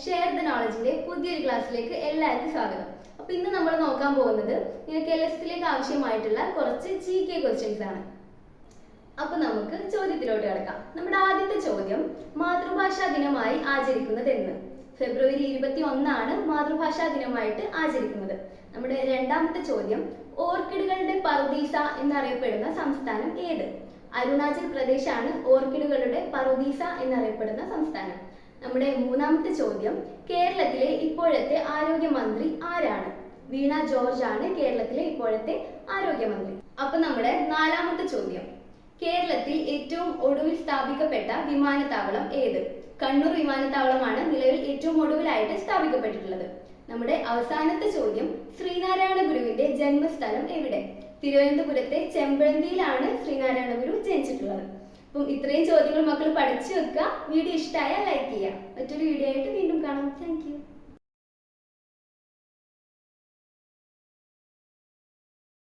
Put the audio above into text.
Share the നോളജിന്റെ പുതിയൊരു ക്ലാസ്സിലേക്ക് എല്ലാവർക്കും സ്വാഗതം. അപ്പൊ ഇന്ന് നമ്മൾ നോക്കാൻ പോകുന്നത് നിങ്ങൾക്ക് എൽ എസ് ലേക്ക് ആവശ്യമായിട്ടുള്ള കുറച്ച് ജി കെ ക്വസ്റ്റ്യൻസ് ആണ്. അപ്പൊ നമുക്ക് ചോദ്യത്തിലോട്ട് കിടക്കാം. നമ്മുടെ ആദ്യത്തെ ചോദ്യം മാതൃഭാഷാ ദിനമായി ആചരിക്കുന്നത് എന്ന്. ഫെബ്രുവരി ഇരുപത്തി ഒന്നാണ് മാതൃഭാഷാ ദിനമായിട്ട് ആചരിക്കുന്നത്. നമ്മുടെ രണ്ടാമത്തെ ചോദ്യം ഓർക്കിഡുകളുടെ പറുദീസ എന്നറിയപ്പെടുന്ന സംസ്ഥാനം ഏത്? അരുണാചൽ പ്രദേശാണ് ഓർക്കിഡുകളുടെ പറുദീസ എന്നറിയപ്പെടുന്ന സംസ്ഥാനം. നമ്മുടെ മൂന്നാമത്തെ ചോദ്യം കേരളത്തിലെ ഇപ്പോഴത്തെ ആരോഗ്യമന്ത്രി ആരാണ്? വീണ ജോർജ് ആണ് കേരളത്തിലെ ഇപ്പോഴത്തെ ആരോഗ്യമന്ത്രി. അപ്പൊ നമ്മുടെ നാലാമത്തെ ചോദ്യം കേരളത്തിൽ ഏറ്റവും ഒടുവിൽ സ്ഥാപിക്കപ്പെട്ട വിമാനത്താവളം ഏത്? കണ്ണൂർ വിമാനത്താവളമാണ് നിലവിൽ ഏറ്റവും ഒടുവിലായിട്ട് സ്ഥാപിക്കപ്പെട്ടിട്ടുള്ളത്. നമ്മുടെ അവസാനത്തെ ചോദ്യം ശ്രീനാരായണ ഗുരുവിന്റെ ജന്മസ്ഥലം എവിടെ? തിരുവനന്തപുരത്തെ ചെമ്പഴന്തിയിലാണ് ശ്രീനാരായണ ഗുരു ജനിച്ചിട്ടുള്ളത്. അപ്പം ഇത്രയും ചോദ്യങ്ങൾ മക്കൾ പഠിച്ചു വെക്കുക. വീഡിയോ ഇഷ്ടമായാൽ ലൈക്ക് ചെയ്യുക. മറ്റൊരു വീഡിയോ ആയിട്ട് വീണ്ടും കാണാം. താങ്ക്